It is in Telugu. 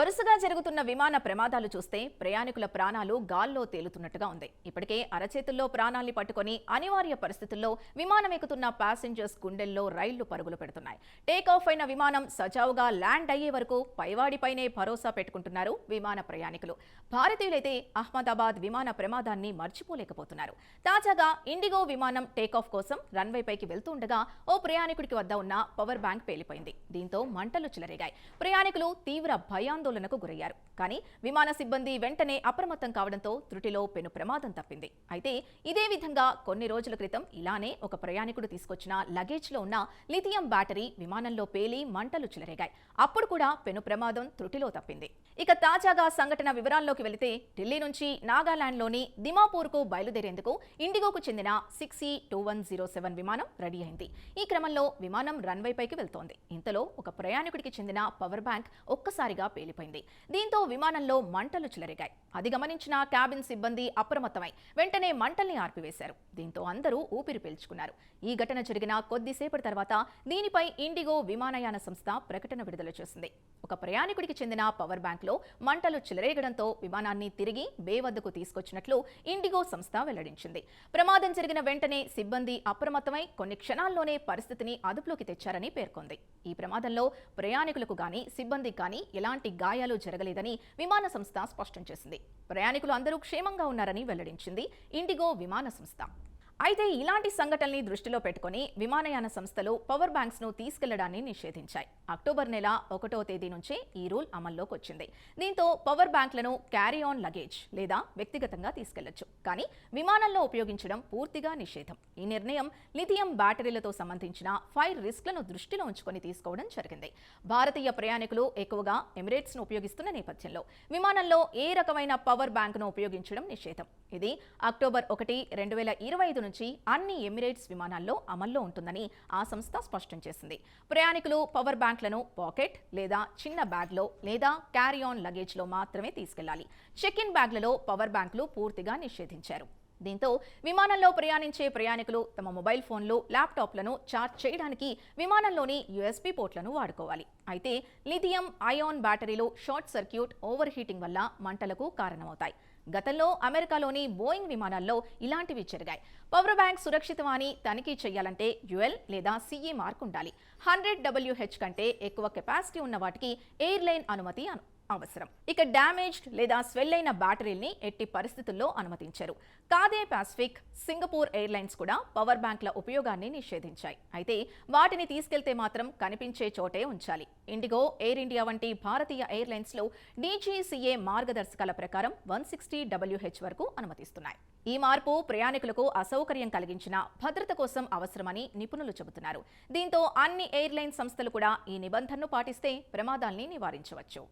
What వరుసగా జరుగుతున్న విమాన ప్రమాదాలు చూస్తే ప్రయాణికుల ప్రాణాలు గాల్లో తేలుతున్నట్టుగా ఉంది. ఇప్పటికే అరచేతుల్లో ప్రాణాల్ని పట్టుకొని అనివార్య పరిస్థితుల్లో విమానం ఎక్కుతున్న ప్యాసింజర్స్ గుండెల్లో రైళ్ళు పరుగులు పెడుతున్నాయి. టేక్ ఆఫ్ అయిన విమానం సజావుగా ల్యాండ్ అయ్యే వరకు పైవాడిపైనే భరోసా పెట్టుకుంటున్నారు విమాన ప్రయాణికులు. భారతీయులైతే అహ్మదాబాద్ విమాన ప్రమాదాన్ని మర్చిపోలేకపోతున్నారు. తాజాగా ఇండిగో విమానం టేక్ ఆఫ్ కోసం రన్వే పైకి వెళ్తుండగా ఓ ప్రయాణికుడికి వద్ద ఉన్న పవర్ బ్యాంక్ పేలిపోయింది. దీంతో మంటలు చెలరేగాయి. ప్రయాణికులు తీవ్ర భయాందోళన భయాందోళనకు గురయ్యారు. కానీ విమాన సిబ్బంది వెంటనే అప్రమత్తం కావడంతో త్రుటిలో పెను ప్రమాదం తప్పింది. అయితే ఇదే విధంగా కొన్ని రోజుల క్రితం ఇలానే ఒక ప్రయాణికుడు తీసుకొచ్చిన లగేజ్లో ఉన్న లిథియం బ్యాటరీ విమానంలో పేలి మంటలు చెలరేగాయి. అప్పుడు కూడా పెను ప్రమాదం త్రుటిలో తప్పింది. ఇక తాజాగా సంఘటన వివరాల్లోకి వెళితే ఢిల్లీ నుంచి నాగాలాండ్లోని దిమాపూర్కు బయలుదేరేందుకు ఇండిగోకు చెందిన six two one zero seven విమానం రెడీ అయింది. ఈ క్రమంలో విమానం రన్వే పైకి వెళ్తోంది. ఇంతలో ఒక ప్రయాణికుడికి చెందిన పవర్ బ్యాంక్ ఒక్కసారిగా పేలిపోయింది. దీంతో విమానంలో మంటలు చెలరిగాయి. అది గమనించిన క్యాబిన్ సిబ్బంది అప్రమత్తమై వెంటనే మంటల్ని ఆర్పివేశారు. దీంతో అందరూ ఊపిరి పీల్చుకున్నారు. ఈ ఘటన జరిగిన కొద్దిసేపటి తర్వాత దీనిపై ఇండిగో విమానయాన సంస్థ ప్రకటన విడుదల చేసింది. ఒక ప్రయాణికుడికి చెందిన పవర్ బ్యాంక్లో మంటలు చెలరేగడంతో విమానాన్ని తిరిగి బే వద్దకు తీసుకొచ్చినట్లు ఇండిగో సంస్థ వెల్లడించింది. ప్రమాదం జరిగిన వెంటనే సిబ్బంది అప్రమత్తమై కొన్ని క్షణాల్లోనే పరిస్థితిని అదుపులోకి తెచ్చారని పేర్కొంది. ఈ ప్రమాదంలో ప్రయాణికులకు గాని సిబ్బందికి గాని ఎలాంటి గాయాలు జరగలేదని విమాన సంస్థ స్పష్టం చేసింది. ప్రయాణికులు అందరూ క్షేమంగా ఉన్నారని వెల్లడించింది ఇండిగో విమాన సంస్థ. అయితే ఇలాంటి సంఘటనల్ని దృష్టిలో పెట్టుకుని విమానయాన సంస్థలు పవర్ బ్యాంక్స్ను తీసుకెళ్ళడాన్ని నిషేధించాయి. అక్టోబర్ నెల ఒకటో తేదీ నుంచే ఈ రూల్ అమల్లోకి వచ్చింది దీంతో పవర్ బ్యాంక్లను క్యారీ ఆన్ లగేజ్ లేదా వ్యక్తిగతంగా తీసుకెళ్ళొచ్చు. కానీ విమానంలో ఉపయోగించడం పూర్తిగా నిషేధం. ఈ నిర్ణయం లిథియం బ్యాటరీలతో సంబంధించిన ఫైర్ రిస్క్లను దృష్టిలో ఉంచుకొని తీసుకోవడం జరిగింది. భారతీయ ప్రయాణికులు ఎక్కువగా ఎమిరేట్స్ను ఉపయోగిస్తున్న నేపథ్యంలో విమానంలో ఏ రకమైన పవర్ బ్యాంక్ను ఉపయోగించడం నిషేధం. ఇది అక్టోబర్ ఒకటి రెండు వేల ఇరవై ఐదు నుంచి అన్ని ఎమిరేట్స్ విమానాల్లో అమల్లో ఉంటుందని ఆ సంస్థ స్పష్టం చేసింది. ప్రయాణికులు పవర్ బ్యాంక్లను పాకెట్ లేదా చిన్న బ్యాగ్లో లేదా క్యారీ ఆన్ లగేజ్లో మాత్రమే తీసుకెళ్ళాలి. చెక్ ఇన్ బ్యాగ్లలో పవర్ బ్యాంకులు పూర్తిగా నిషేధించారు. దీంతో విమానంలో ప్రయాణించే ప్రయాణికులు తమ మొబైల్ ఫోన్లు ల్యాప్టాప్లను ఛార్జ్ చేయడానికి విమానంలోని యూఎస్బీ పోర్ట్లను వాడుకోవాలి. అయితే లిథియం అయాన్ బ్యాటరీలు షార్ట్ సర్క్యూట్ ఓవర్ హీటింగ్ వల్ల మంటలకు కారణమవుతాయి. గతంలో అమెరికాలోని బోయింగ్ విమానాల్లో ఇలాంటివి జరిగాయి. పవర్ బ్యాంక్ సురక్షితమని తనిఖీ చేయాలంటే యుఎల్ లేదా సిఈ మార్క్ ఉండాలి. హండ్రెడ్ డబ్ల్యూహెచ్ కంటే ఎక్కువ కెపాసిటీ ఉన్న వాటికి ఎయిర్లైన్ అనుమతి అవసరం. ఇక డ్యామేజ్డ్ లేదా స్వెల్ అయిన బ్యాటరీల్ని ఎట్టి పరిస్థితుల్లో అనుమతించరు. కాదే పాసిఫిక్ సింగపూర్ ఎయిర్లైన్స్ కూడా పవర్ బ్యాంక్ల ఉపయోగాన్ని నిషేధించాయి. అయితే వాటిని తీసుకెళ్తే మాత్రం కనిపించే చోటే ఉంచాలి. ఇండిగో ఎయిర్ ఇండియా వంటి భారతీయ ఎయిర్లైన్స్లో డీజీసీఏ మార్గదర్శకాల ప్రకారం వన్ సిక్స్టీ డబ్ల్యూహెచ్ వరకు అనుమతిస్తున్నాయి. ఈ మార్పు ప్రయాణికులకు అసౌకర్యం కలిగించిన భద్రత కోసం అవసరమని నిపుణులు చెబుతున్నారు. దీంతో అన్ని ఎయిర్లైన్ సంస్థలు కూడా ఈ నిబంధనను పాటిస్తే ప్రమాదాల్ని నివారించవచ్చు.